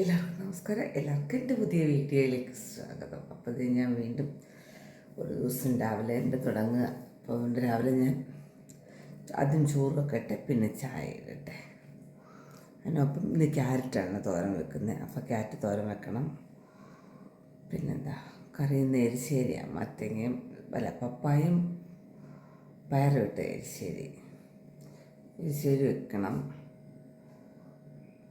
എല്ലാവർക്കും നമസ്കാരം. എല്ലാവർക്കും എന്റെ പുതിയ വീഡിയോയിലേക്ക് സ്വാഗതം. അപ്പോൾ ഞാൻ വീണ്ടും ഒരു ദിവസം രാവിലെ എന്റെ തുടങ്ങുക. അപ്പോൾ രാവിലെ ഞാൻ ആദ്യം ചോറൊക്കെ ഇട്ടെ പിന്നെ ചായ ഇടട്ടെ. അതിനൊപ്പം ഇന്ന് ക്യാരറ്റാണ് തോരൻ വെക്കുന്നത്. അപ്പോൾ ക്യാരറ്റ് തോരൻ വെക്കണം. പിന്നെന്താ? കറി ഇന്ന് എരിശ്ശേരിയാണ് മത്തങ്ങയും അല്ല പപ്പായും പയറും ഇട്ട് എരിശ്ശേരി. എരിശ്ശേരി വെക്കണം.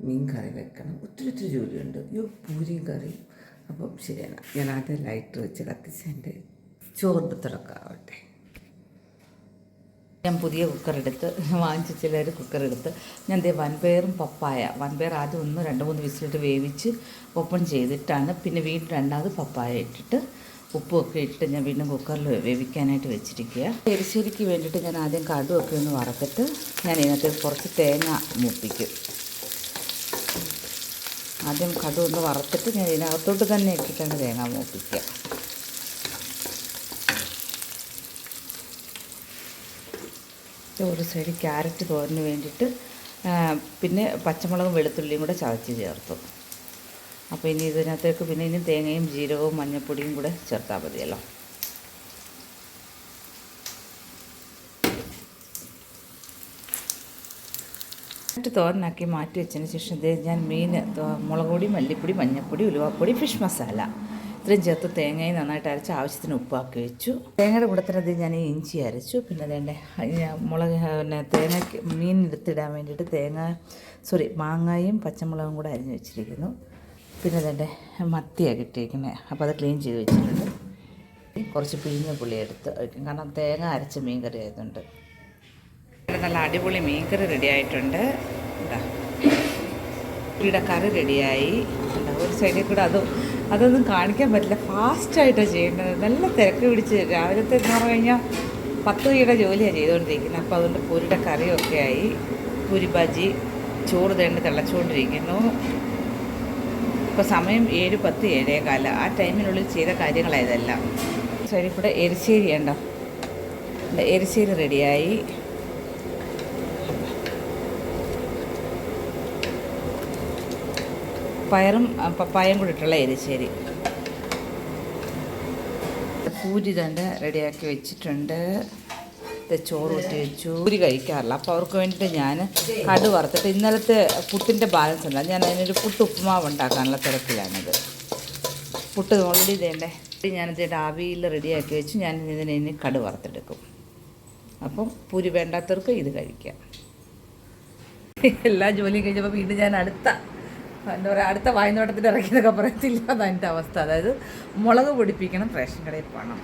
മീൻ കറി വെക്കണം. ഒത്തിരി ഒത്തിരി ജോലിയുണ്ട്. അയ്യോ പൂരിയും കറിയും. അപ്പം ശരിയാണ്. ഞാൻ ആദ്യം ലൈറ്റർ വെച്ച് കത്തിച്ച് എന്റെ ചോറിന്റെ തുറക്കാവട്ടെ ഞാൻ പുതിയ കുക്കറെടുത്ത് വാങ്ങിച്ച ചിലർ കുക്കർ എടുത്ത് ഞാൻ ദേ വൻപയറും പപ്പായ. വൻപയർ ആദ്യം ഒന്ന് രണ്ട് മൂന്ന് വിസിലിട്ട് വേവിച്ച് ഓപ്പൺ ചെയ്തിട്ടാണ്. പിന്നെ വീണ്ടും രണ്ടാമത് പപ്പായ ഇട്ടിട്ട് ഉപ്പുമൊക്കെ ഇട്ടിട്ട് ഞാൻ വീണ്ടും കുക്കറിൽ വേവിക്കാനായിട്ട് വെച്ചിരിക്കുക എരിശ്ശേരിക്ക് വേണ്ടിയിട്ട് ഞാൻ ആദ്യം കടുവൊക്കെ ഒന്ന് വറുത്തിട്ട് ഞാൻ ഇതിനകത്ത് കുറച്ച് തേങ്ങ മൂപ്പിക്കും. ആദ്യം കടു ഒന്ന് വറുത്തിട്ട് ഞാൻ ഇതിനകത്തോട്ട് തന്നെ ഇട്ടിട്ടാണ് തേങ്ങ മൂപ്പിക്കുക. ഒരു സൈഡ് ക്യാരറ്റ് തോരന് വേണ്ടിയിട്ട് പിന്നെ പച്ചമുളകും വെളുത്തുള്ളിയും കൂടെ ചതച്ച് ചേർത്തു. അപ്പോൾ ഇനി ഇതിനകത്തേക്ക് പിന്നെ ഇനി തേങ്ങയും ജീരകവും മഞ്ഞൾപ്പൊടിയും കൂടെ ചേർത്താൽ മതിയല്ലോ. ക്യാരറ്റ് തോരനാക്കി മാറ്റി വെച്ചതിന് ശേഷം ദേ ഞാൻ മീൻ മുളക് പൊടി മല്ലിപ്പൊടി മഞ്ഞൾപ്പൊടി ഉലുവാപ്പൊടി ഫിഷ് മസാല. ഇത്രയും ചേർത്ത് തേങ്ങയും നന്നായിട്ട് അരച്ച് ആവശ്യത്തിന് ഉപ്പാക്കി വെച്ചു. തേങ്ങയുടെ കൂടെ തന്നെ ഞാൻ ഇഞ്ചി അരച്ചു. പിന്നെ അതേണ്ട മുളക് പിന്നെ തേങ്ങയ്ക്ക് മീൻ എടുത്തിടാൻ വേണ്ടിയിട്ട് തേങ്ങ സോറി മാങ്ങായും പച്ചമുളകും കൂടെ അരിഞ്ഞ് വെച്ചിരിക്കുന്നു. പിന്നെ അതേണ്ട മത്തിയാണ് കിട്ടിയിരിക്കുന്നത് അപ്പോൾ അത് ക്ലീൻ ചെയ്ത് വെച്ചിട്ടുണ്ട്. കുറച്ച് പിഴിഞ്ഞ പുളി എടുത്ത് വയ്ക്കും കാരണം തേങ്ങ അരച്ച മീൻ കറി ആയതുകൊണ്ട്. നല്ല അടിപൊളി മീൻകറി റെഡി ആയിട്ടുണ്ട് ഇവിടെ കറി റെഡിയായി. ഇതാ ഒരു സൈഡിൽ കൂടെ അതും അതൊന്നും കാണിക്കാൻ പറ്റില്ല. ഫാസ്റ്റായിട്ടാണ് ചെയ്യേണ്ടത്. നല്ല തിരക്ക് പിടിച്ച് രാവിലത്തെ എന്ന് പറഞ്ഞു കഴിഞ്ഞാൽ പത്ത് മണിയുടെ ജോലിയാണ് ചെയ്തുകൊണ്ടിരിക്കുന്നത് അപ്പോൾ അതുകൊണ്ട് പൂരിയുടെ കറിയൊക്കെ ആയി. പൂരി ബജി ചോറ് തേണ്ടി തിളച്ചുകൊണ്ടിരിക്കുന്നു. ഇപ്പോൾ സമയം ഏഴ് പത്ത് ഏഴേ കാല ആ ടൈമിനുള്ളിൽ ചെയ്ത കാര്യങ്ങളായതെല്ലാം സൈഡിൽ കൂടെ എരിശ്ശേരി ഉണ്ടോ? എരിശ്ശേരി റെഡിയായി. പയറും പപ്പായയും കൂടി ഇട്ടുള്ള എരിശ്ശേരി. പൂരി തന്നെ റെഡിയാക്കി വെച്ചിട്ടുണ്ട്. ചോറ് ഊറ്റി വെച്ചു. പൂരി കഴിക്കാറില്ല. അപ്പോൾ അവർക്ക് വേണ്ടിയിട്ട് ഞാൻ കടു വറുത്തിട്ട് ഇന്നലത്തെ പുട്ടിന്റെ ബാലൻസ് ഉണ്ട് ഞാൻ അതിനൊരു പുട്ട് ഉപ്പുമാവ് ഉണ്ടാക്കാനുള്ള തിരക്കിലാണിത്. പുട്ട് ഓൾറെഡി ഇതേണ്ടേ? ഞാനിത് ആവിയിൽ റെഡിയാക്കി വെച്ച് ഞാൻ ഇതിനെ ഇനി കടു വറുത്തെടുക്കും. അപ്പം പൂരി വേണ്ടാത്തവർക്ക് ഇത് കഴിക്കാം. എല്ലാ ജോലിയും കഴിഞ്ഞപ്പോൾ വീണ്ടും ഞാൻ അടുത്ത എന്താ പറയുക അടുത്ത വായ്നോട്ടത്തിൽ ഇറക്കിയതൊക്കെ പറയത്തില്ല അതാണ് അവസ്ഥ. അതായത് മുളക് പൊടിപ്പിക്കണം റേഷൻ കടയിൽ പോകണം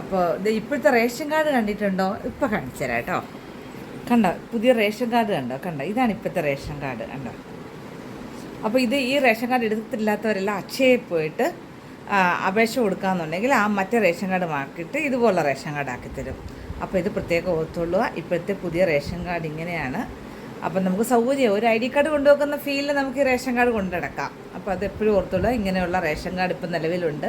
അപ്പോൾ ഇത് ഇപ്പോഴത്തെ റേഷൻ കാർഡ് കണ്ടിട്ടുണ്ടോ? ഇപ്പോൾ കാണിച്ചു തരാം കേട്ടോ. കണ്ടോ പുതിയ റേഷൻ കാർഡ് കണ്ടോ? കണ്ടോ ഇതാണ് ഇപ്പോഴത്തെ റേഷൻ കാർഡ് കണ്ടോ? അപ്പോൾ ഇത് ഈ റേഷൻ കാർഡ് എടുത്തിട്ടില്ലാത്തവരെല്ലാം അക്ഷയയിൽ പോയിട്ട് അപേക്ഷ കൊടുക്കാമെന്നുണ്ടെങ്കിൽ ആ മറ്റേ റേഷൻ കാർഡ് മാക്കിയിട്ട് ഇതുപോലെ റേഷൻ കാർഡ് ആക്കി തരും. അപ്പോൾ ഇത് പ്രത്യേകം ഓർത്തുള്ളൂ ഇപ്പോഴത്തെ പുതിയ റേഷൻ കാർഡ് ഇങ്ങനെയാണ്. അപ്പം നമുക്ക് സൗകര്യം ഒരു ഐ ഡി കാർഡ് കൊണ്ടുവെക്കുന്ന ഫീലിൽ നമുക്ക് ഈ റേഷൻ കാർഡ് കൊണ്ടുനടക്കാം അപ്പോൾ അത് എപ്പോഴും ഓർത്തുള്ളൂ ഇങ്ങനെയുള്ള റേഷൻ കാർഡ് ഇപ്പം നിലവിലുണ്ട്.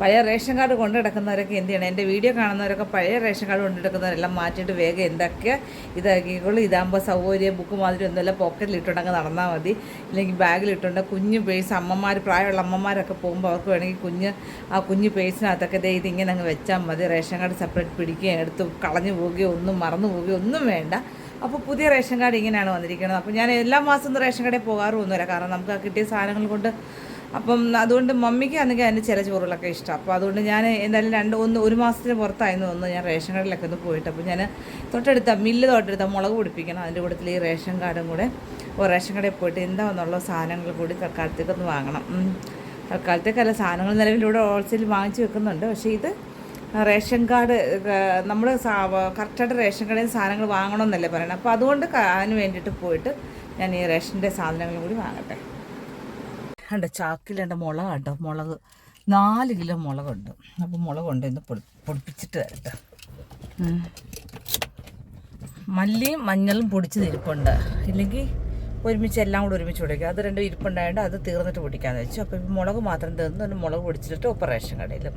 പഴയ റേഷൻ കാർഡ് കൊണ്ടുനടക്കുന്നവരൊക്കെ എന്ത് ചെയ്യണം? എന്റെ വീഡിയോ കാണുന്നവരൊക്കെ പഴയ റേഷൻ കാർഡ് കൊണ്ടുനടക്കുന്നവരെല്ലാം മാറ്റിയിട്ട് വേഗം എന്തൊക്കെ ഇതാക്കിക്കോളൂ. ഇതാകുമ്പോൾ സൗകര്യം ബുക്ക് മാതിരി ഒന്നുമില്ല. പോക്കറ്റിൽ ഇട്ടുണ്ടെങ്കിൽ നടന്നാൽ മതി. ഇല്ലെങ്കിൽ ബാഗിൽ ഇട്ടുണ്ട് കുഞ്ഞ് പേഴ്സ് അമ്മമാർ പ്രായമുള്ള അമ്മമാരൊക്കെ പോകുമ്പോൾ അവർക്ക് വേണമെങ്കിൽ കുഞ്ഞ് ആ കുഞ്ഞ് പേഴ്സിനകത്തൊക്കെ ദേ ഇതിങ്ങനെ അങ്ങ് വെച്ചാൽ മതി. റേഷൻ കാർഡ് സെപ്പറേറ്റ് പിടിക്കുകയും എടുത്ത് കളഞ്ഞു പോവുകയോ ഒന്നും മറന്നു പോവുകയോ ഒന്നും വേണ്ട. അപ്പോൾ പുതിയ റേഷൻ കാർഡ് ഇങ്ങനെയാണ് വന്നിരിക്കുന്നത്. അപ്പോൾ ഞാൻ എല്ലാ മാസവും റേഷൻ കടയിൽ പോകാറുമൊന്നുമില്ല കാരണം നമുക്ക് ആ കിട്ടിയ സാധനങ്ങൾ കൊണ്ട് അപ്പം അതുകൊണ്ട് മമ്മിക്ക് ആണെങ്കിൽ അതിന്റെ ചില ചോറുകളൊക്കെ ഇഷ്ടം. അപ്പോൾ അതുകൊണ്ട് ഞാൻ എന്തായാലും രണ്ട് ഒന്ന് ഒരു മാസത്തിന് പുറത്തായിരുന്നു ഒന്ന് ഞാൻ റേഷൻ കടയിലൊക്കെ ഒന്ന് പോയിട്ട്. അപ്പോൾ ഞാൻ തൊട്ടടുത്ത മില്ല് തൊട്ടടുത്ത മുളക് പിടിപ്പിക്കണം. അതിന്റെ കൂട്ടത്തിൽ ഈ റേഷൻ കാർഡും കൂടെ ഓ റേഷൻ കടയിൽ പോയിട്ട് എന്താണെന്നുള്ള സാധനങ്ങൾ കൂടി തൽക്കാലത്തേക്കൊന്ന് വാങ്ങണം. തൽക്കാലത്തേക്കല്ല സാധനങ്ങൾ നിലവിലൂടെ ഹോൾസെയിൽ വാങ്ങിച്ച് വെക്കുന്നുണ്ട്. പക്ഷേ ഇത് റേഷൻ കാർഡ് നമ്മൾ കറക്റ്റായിട്ട് റേഷൻ കടയിൽ സാധനങ്ങൾ വാങ്ങണമെന്നല്ലേ പറയണം? അപ്പോൾ അതുകൊണ്ട് അതിന് വേണ്ടിയിട്ട് പോയിട്ട് ഞാൻ ഈ റേഷന്റെ സാധനങ്ങൾ കൂടി വാങ്ങട്ടെ. ഉണ്ട് ചാക്കിലുണ്ട് മുളക് കേട്ടോ മുളക് നാല് കിലോ മുളകുണ്ട്. അപ്പോൾ മുളക് കൊണ്ട് ഇന്ന് പൊടി പൊടിപ്പിച്ചിട്ട് തരട്ടെ മല്ലിയും മഞ്ഞളും പൊടിച്ച് ഇരിപ്പുണ്ട്. ഇല്ലെങ്കിൽ ഒരുമിച്ച് എല്ലാം കൂടെ ഒരുമിച്ച് പൊടിക്കുക അത് രണ്ടും ഇരിപ്പുണ്ടായതുകൊണ്ട് അത് തീർന്നിട്ട് പൊടിക്കാമെന്ന് വെച്ചു. അപ്പോൾ മുളക് മാത്രം തീർന്നു. മുളക് പൊടിച്ചിട്ട് ഒപ്പം റേഷൻ കടയിലും.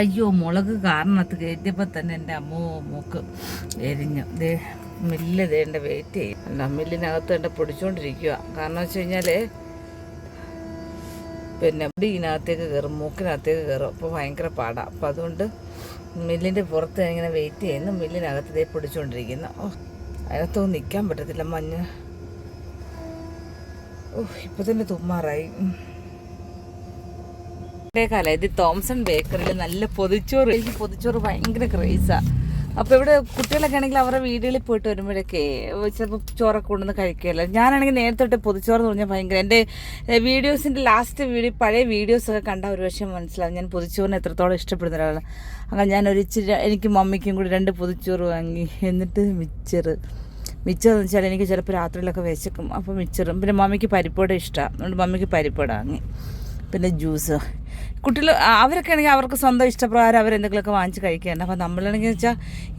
അയ്യോ മുളക് കാരണത്ത് കയറ്റിയപ്പോൾ തന്നെ എന്റെ അമ്മോ മൂക്ക് എരിഞ്ഞു. ദേ മില്ല് ഇതേണ്ട വെയിറ്റ് ചെയ്യും. മില്ലിനകത്ത് എന്റെ പൊടിച്ചുകൊണ്ടിരിക്കുക കാരണം വെച്ച് കഴിഞ്ഞാൽ പിന്നെ മുടി ഇതിനകത്തേക്ക് കയറും മൂക്കിനകത്തേക്ക് കയറും അപ്പോൾ ഭയങ്കര പാടാണ് അപ്പോൾ അതുകൊണ്ട് മില്ലിന്റെ പുറത്ത് ഇങ്ങനെ വെയിറ്റ് ചെയ്യുന്നു. മില്ലിനകത്ത് ഇതേ പൊടിച്ചുകൊണ്ടിരിക്കുന്നു ഓ അതിനകത്തൊന്നും നിൽക്കാൻ പറ്റത്തില്ല മഞ്ഞ്. ഓ ഇപ്പം തന്നെ തുമ്മാറായി. കാല ഇത് തോംസൺ ബേക്കറിയിൽ നല്ല പൊതിച്ചോറ്. എനിക്ക് പൊതിച്ചോറ് ഭയങ്കര ക്രേസാണ് അപ്പോൾ ഇവിടെ കുട്ടികളൊക്കെ ആണെങ്കിൽ അവരുടെ വീടുകളിൽ പോയിട്ട് വരുമ്പോഴൊക്കെ ചിലപ്പോൾ ചോറൊക്കെ കൊണ്ടുവന്ന് കഴിക്കുകയല്ലോ ഞാനാണെങ്കിൽ നേരത്തെ തൊട്ട് പൊതിച്ചോറ് എന്ന് പറഞ്ഞാൽ ഭയങ്കര എന്റെ വീഡിയോസിന്റെ ലാസ്റ്റ് വീഡിയോ പഴയ വീഡിയോസൊക്കെ കണ്ട ഒരു പക്ഷേ മനസ്സിലാവും ഞാൻ പൊതിച്ചോറിനെ എത്രത്തോളം ഇഷ്ടപ്പെടുന്ന ഒരാളാണ്. അങ്ങനെ ഞാൻ ഇച്ചിരി എനിക്ക് മമ്മിക്കും കൂടി രണ്ട് പൊതിച്ചോറ് വാങ്ങി. എന്നിട്ട് മിച്ചറ് മിച്ചർ എന്ന് വെച്ചാൽ എനിക്ക് ചിലപ്പോൾ രാത്രിയിലൊക്കെ വിശക്കും. അപ്പോൾ മിച്ചറും. പിന്നെ മമ്മിക്ക് പരിപ്പോടെ ഇഷ്ടമാണ് അതുകൊണ്ട് മമ്മിക്ക് പരിപ്പോട വാങ്ങി. പിന്നെ ജ്യൂസ്. കുട്ടികൾ അവരൊക്കെ ആണെങ്കിൽ അവർക്ക് സ്വന്തം ഇഷ്ടപ്രകാരം അവരെന്തെങ്കിലുമൊക്കെ വാങ്ങിച്ച് കഴിക്കുകയാണ് അപ്പോൾ നമ്മളാണെങ്കിൽ വെച്ചാൽ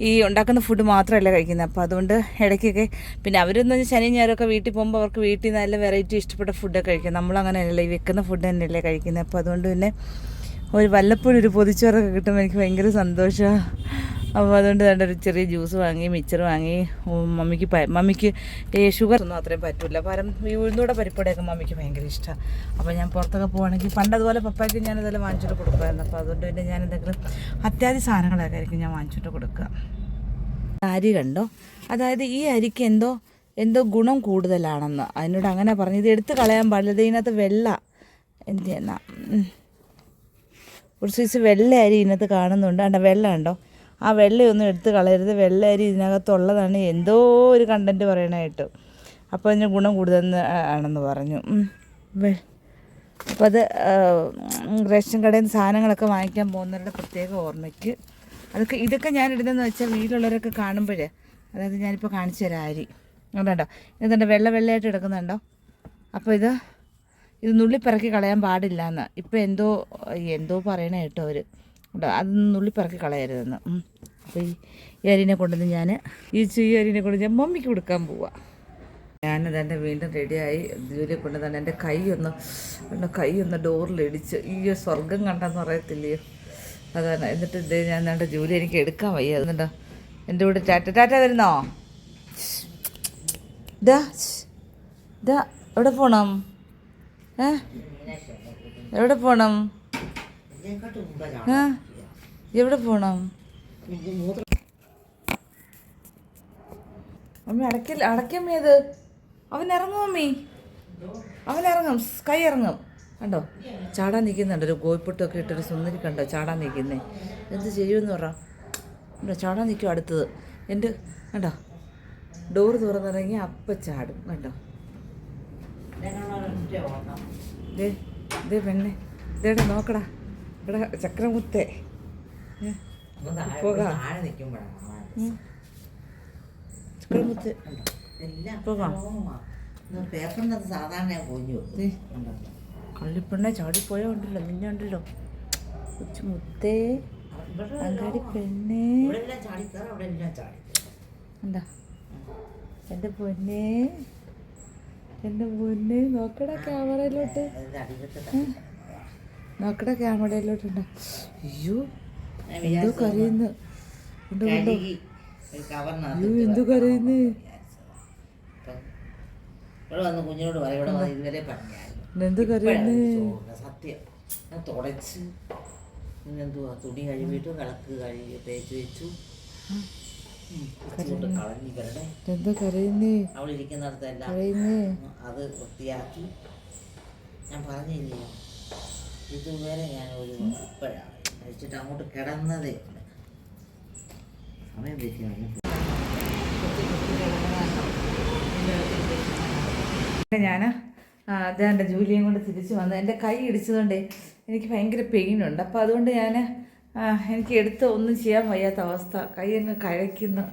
ഈ ഉണ്ടാക്കുന്ന ഫുഡ് മാത്രമല്ല കഴിക്കുന്നത് അപ്പോൾ അതുകൊണ്ട് ഇടയ്ക്കൊക്കെ പിന്നെ അവരെന്ന് വെച്ചാൽ ശനി ഞായറൊക്കെ വീട്ടിൽ പോകുമ്പോൾ അവർക്ക് വീട്ടിൽ നിന്ന് നല്ല വെറൈറ്റി ഇഷ്ടപ്പെട്ട ഫുഡൊക്കെ കഴിക്കും. നമ്മളങ്ങനെയല്ലേ ഈ വെക്കുന്ന ഫുഡ് തന്നെയല്ലേ കഴിക്കുന്നത് അപ്പോൾ അതുകൊണ്ട് തന്നെ ഒരു വല്ലപ്പോഴും ഒരു പൊതിച്ചോറൊക്കെ കിട്ടുമ്പോൾ എനിക്ക് ഭയങ്കര സന്തോഷമാണ് അപ്പോൾ അതുകൊണ്ട് തന്നെ ഒരു ചെറിയ ജ്യൂസ് വാങ്ങി മിച്ചർ വാങ്ങി. മമ്മിക്ക് മമ്മിക്ക് ഈ ഷുഗർ ഒന്നും അത്രയും പറ്റില്ല പരം ഈ ഉഴുന്നൂടെ പരിപ്പടയൊക്കെ മമ്മിക്ക് ഭയങ്കര ഇഷ്ടമാണ് അപ്പോൾ ഞാൻ പുറത്തൊക്കെ പോവുകയാണെങ്കിൽ പണ്ട് അതുപോലെ പപ്പായ്ക്ക് ഞാൻ ഇതെല്ലാം വാങ്ങിച്ചിട്ട് കൊടുക്കുമായിരുന്നു. അപ്പോൾ അതുകൊണ്ട് പിന്നെ ഞാൻ എന്തെങ്കിലും അത്യാവശ്യ സാധനങ്ങളൊക്കെ ആയിരിക്കും ഞാൻ വാങ്ങിച്ചിട്ട് കൊടുക്കുക. അരി കണ്ടോ? അതായത് ഈ അരിക്ക് എന്തോ എന്തോ ഗുണം കൂടുതലാണെന്ന്. അതിനോട് അങ്ങനെ പറഞ്ഞു. ഇത് എടുത്ത് കളയാൻ പാടില്ല. ഇത് ഇതിനകത്ത് വെള്ള എന്ത് ചെയ്യുന്ന? ഒരു സൈസ് വെള്ള അരി ഇതിനകത്ത് കാണുന്നുണ്ട്. അണ്ട വെള്ള ഉണ്ടോ ആ വെള്ളയൊന്നും എടുത്ത് കളയരുത്. വെള്ള അരി ഇതിനകത്തുള്ളതാണ്. എന്തോ ഒരു കണ്ടന്റ് പറയണായിട്ട് അപ്പോൾ അതിന് ഗുണം കൂടുതൽ ആണെന്ന് പറഞ്ഞു. അപ്പോൾ അത് റേഷൻ കടയിൽ നിന്ന് സാധനങ്ങളൊക്കെ വാങ്ങിക്കാൻ പോകുന്നവരുടെ പ്രത്യേക ഓർമ്മയ്ക്ക്. അതൊക്കെ ഇതൊക്കെ ഞാൻ ഇടുന്നതെന്ന് വെച്ചാൽ വീട്ടിലുള്ളവരൊക്കെ കാണുമ്പോഴേ. അതായത് ഞാനിപ്പോൾ കാണിച്ചു തരാം അരി. ഇതുണ്ട്? വെള്ള വെള്ളയായിട്ട് എടുക്കുന്നുണ്ടോ? അപ്പോൾ ഇത് ഇത് നുള്ളിപ്പിറക്കി കളയാൻ പാടില്ല എന്ന് ഇപ്പോൾ എന്തോ എന്തോ പറയണ കേട്ടോ അവർ അത് നുള്ളിപ്പിറക്കി കളയരുതെന്ന്. അപ്പോൾ ഈ അരിനെ കൊണ്ടുവന്ന് ഞാൻ ഈ ഈ അരിനെ കൊണ്ട് ഞാൻ മമ്മിക്ക് കൊടുക്കാൻ പോവാം. ഞാനത് എന്റെ വീണ്ടും റെഡിയായി ജോലിയെ കൊണ്ട് തന്നെ എന്റെ കൈ ഒന്ന് എന്റെ കൈ ഒന്ന് ഡോറിലിടിച്ച് ഈ സ്വർഗം കണ്ടെന്ന് പറയത്തില്ലയോ? അതാണ്. എന്നിട്ട് ഞാൻ എന്റെ ജോലി എനിക്ക് എടുക്കാൻ വയ്യ. അതുകൊണ്ടോ എന്റെ കൂടെ ടാറ്റ ടാറ്റ വരുന്നോ? ഇതാ ഇതാ എവിടെ പോണം? ഏ? എവിടെ പോണം? ഏ? എവിടെ പോണം? അമ്മ അടക്കില്ല. അടയ്ക്കമ്മ ഇത്. അവൻ ഇറങ്ങും മമ്മി അവൻ ഇറങ്ങും. കൈ ഇറങ്ങും. കണ്ടോ? ചാടാൻ നിൽക്കുന്നുണ്ട്. ഒരു ഗോയിപ്പൊട്ടൊക്കെ ഇട്ടൊരു സുന്ദരി കണ്ടോ? ചാടാൻ നിൽക്കുന്നേ. എന്ത് ചെയ്യുമെന്ന് പറ. കണ്ടോ? ചാടാൻ നിൽക്കും അടുത്തത്. എന്റെ കണ്ടോ? ഡോറ് തുറന്നിറങ്ങി അപ്പ ചാടും. കണ്ടോ? ദേ ദേ പെണ്ണെ. ഇതേടെ നോക്കടാ. ഇവിടെ ചക്രമുത്തേ. ഏ, പോയ കള്ളിപ്പെണ്ണെ ചാടിപ്പോയോ ഉണ്ടല്ലോ നിന്നെ ഉണ്ടല്ലോ കൊച്ചു മുത്തേ. അങ്ങാടി പെണ്ണേ. എന്താ? എന്റെ പൊന്നേ. എന്റെ പൊന്നേ. നോക്കടാ ക്യാമറയിലോട്ട്. നോക്കടാ ക്യാമറയിലോട്ടുണ്ടോ അയ്യോ. എന്തോ കരയുന്നു. എന്തോ കരയുന്നു? ഇവിടെ വന്ന് കുഞ്ഞിനോട് പറയും ഇവിടെ വന്ന് ഇതുവരെ പറഞ്ഞായിരുന്നു സത്യം. ഞാൻ തുടച്ച് പിന്നെന്തുവാ തുണി കഴുകിയിട്ട് കിളക്ക് കഴുകി തേച്ച് വെച്ചു. അവളിരിക്കുന്നിടത്തെല്ലാം അത് വൃത്തിയാക്കി. ഞാൻ പറഞ്ഞില്ലയോ ഇതുവരെ ഞാൻ ഒരു ഇപ്പോഴാണ് കഴിച്ചിട്ട് അങ്ങോട്ട് കിടന്നതേ ഇല്ല സമയം വെച്ചാണ് ഞാൻ അതാ എന്റെ ജൂലിയും കൊണ്ട് തിരിച്ചു വന്ന് എന്റെ കൈ ഇടിച്ചതുകൊണ്ട് എനിക്ക് ഭയങ്കര പെയിനുണ്ട്. അപ്പോൾ അതുകൊണ്ട് ഞാൻ എനിക്ക് എടുത്ത് ഒന്നും ചെയ്യാൻ വയ്യാത്ത അവസ്ഥ. കൈ അങ്ങ് കഴയ്ക്കുന്നു.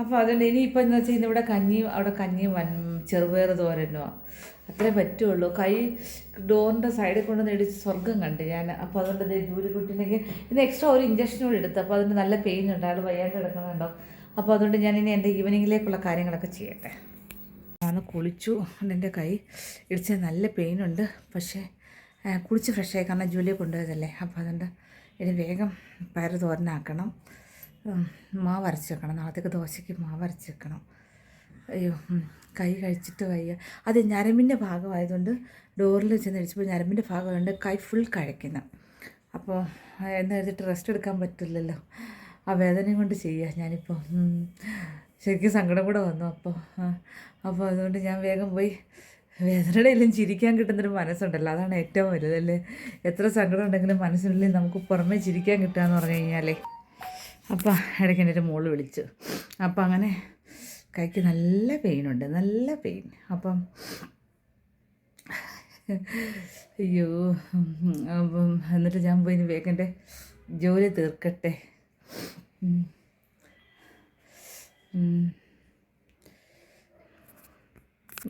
അപ്പോൾ അതുകൊണ്ട് ഇനിയിപ്പോൾ എന്ന് വെച്ചാൽ ഇന്നിവിടെ കഞ്ഞിയും അവിടെ കഞ്ഞിയും വൻ ചെറുപയർ തോരനോ അത്രേ പറ്റുള്ളൂ. കൈ ഡോറിന്റെ സൈഡിൽ കൊണ്ട് ഇടിച്ച് സ്വർഗം കണ്ട് ഞാൻ. അപ്പോൾ അതുകൊണ്ട് ദേ ജൂലി കുട്ടീനെങ്കിൽ ഇന്ന് എക്സ്ട്രാ ഒരു ഇഞ്ചക്ഷൻ കൂടി എടുത്തു. അപ്പോൾ അതിന് നല്ല പെയിൻ ഉണ്ട്. അയാൾ വയ്യാണ്ട് കിടക്കുന്നുണ്ടോ? അപ്പോൾ അതുകൊണ്ട് ഞാൻ ഇനി എന്റെ ഈവനിങ്ങിലേക്കുള്ള കാര്യങ്ങളൊക്കെ ചെയ്യട്ടെ. ഞാൻ കുളിച്ചു. എന്റെ കൈ ഇടിച്ച നല്ല പെയിനുണ്ട് പക്ഷേ കുളിച്ച് ഫ്രഷായി കാരണം ജോലിയെ കൊണ്ടുപോയതല്ലേ. അപ്പോൾ അതുകൊണ്ട് ഇനി വേഗം പയർ തോരനാക്കണം. മാവ് അരച്ച് വെക്കണം. നാളത്തേക്ക് ദോശയ്ക്ക് മാവ് അരച്ച് വെക്കണം. അയ്യോ കൈ കഴിച്ചിട്ട് വയ്യ. അത് ഞരമ്പിന്റെ ഭാഗമായതുകൊണ്ട് ഡോറിൽ ചെന്ന് അടിച്ചപ്പോൾ ഞരമ്പിന്റെ ഭാഗമായതുകൊണ്ട് കൈ ഫുൾ കഴിക്കുന്ന അപ്പോൾ എന്ന് കരുതിയിട്ട് റെസ്റ്റ് എടുക്കാൻ പറ്റില്ലല്ലോ. ആ വേദനയും കൊണ്ട് ചെയ്യുക ഞാനിപ്പോൾ. ശരിക്കും സങ്കടം കൂടെ വന്നു. അപ്പോൾ അപ്പോൾ അതുകൊണ്ട് ഞാൻ വേഗം പോയി വേദനയുടെ എല്ലാം ചിരിക്കാൻ കിട്ടുന്നൊരു മനസ്സുണ്ടല്ലോ. അതാണ് ഏറ്റവും വലുതല്ലേ എത്ര സങ്കടം ഉണ്ടെങ്കിലും മനസ്സിനുള്ളിൽ നമുക്ക് പുറമേ ചിരിക്കാൻ കിട്ടുക എന്ന് പറഞ്ഞു കഴിഞ്ഞാലേ. അപ്പം ഇടയ്ക്ക് എന്റെ മോൾ വിളിച്ചു. അപ്പം അങ്ങനെ കൈക്ക് നല്ല പെയിനുണ്ട് നല്ല പെയിൻ. അപ്പം അയ്യോ അപ്പം എന്നിട്ട് ഞാൻ പോയി വേഗന്റെ ജോലി തീർക്കട്ടെ.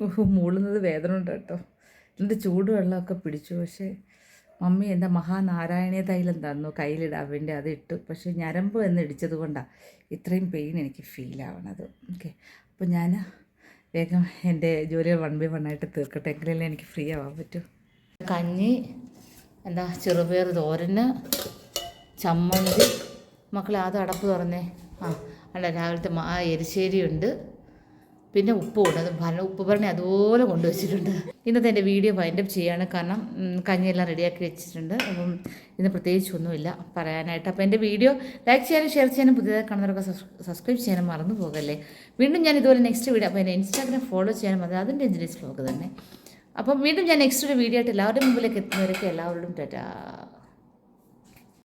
ഓഹോ മൂളുന്നത് വേദന ഉണ്ട് കേട്ടോ. എന്നിട്ട് ചൂടുവെള്ളമൊക്കെ പിടിച്ചു പക്ഷേ മമ്മി എന്റെ മഹാനാരായണീയ തൈലം തന്നു. കയ്യിലിടാൻ വേണ്ടി അത് ഇട്ടു. പക്ഷേ ഞരമ്പ് എന്ന് ഇടിച്ചത് കൊണ്ടാണ് ഇത്രയും പെയിൻ എനിക്ക് ഫീൽ ആവണത്. ഓക്കെ അപ്പോൾ ഞാൻ വേഗം എന്റെ ജോലി വൺ ബൈ വൺ ആയിട്ട് തീർക്കട്ടെ. എങ്കിലല്ലേ എനിക്ക് ഫ്രീ ആവാൻ പറ്റൂ. കഞ്ഞി എന്താ ചെറുപയർ തോരന് ചമ്മന്തി. മക്കളെ അത് അടപ്പ് തുറന്നേ. ആ അല്ല രാവിലത്തെ മാ എരിശ്ശേരി പിന്നെ ഉപ്പുണ്ട്. അത് ഭരണ ഉപ്പ് ഭരണി അതുപോലെ കൊണ്ടുവച്ചിട്ടുണ്ട്. ഇന്നത്തെ എന്റെ വീഡിയോ വൈൻഡപ്പ് ചെയ്യാണ്. കാരണം കഞ്ഞിയെല്ലാം റെഡിയാക്കി വെച്ചിട്ടുണ്ട്. അപ്പം ഇന്ന് പ്രത്യേകിച്ച് ഒന്നുമില്ല പറയാനായിട്ട്. അപ്പോൾ എന്റെ വീഡിയോ ലൈക്ക് ചെയ്യാനും ഷെയർ ചെയ്യാനും പുതിയതായി കാണുന്നവരൊക്കെ സബ്സ്ക്രൈബ് ചെയ്യാനും മറന്നു പോകല്ലേ? വീണ്ടും ഞാൻ ഇതുപോലെ നെക്സ്റ്റ് വീഡിയോ അപ്പോൾ എന്റെ ഇൻസ്റ്റാഗ്രാം ഫോളോ ചെയ്യാനും മതി അതിന്റെ എഞ്ചിനീയർസ് ബ്ലോഗ് തന്നെ. അപ്പം വീണ്ടും ഞാൻ നെക്സ്റ്റ് ഒരു വീഡിയോ ആയിട്ട് എല്ലാവരുടെ മുമ്പിലേക്ക് എത്തുന്നവരൊക്കെ എല്ലാവരോടും ടാറ്റാ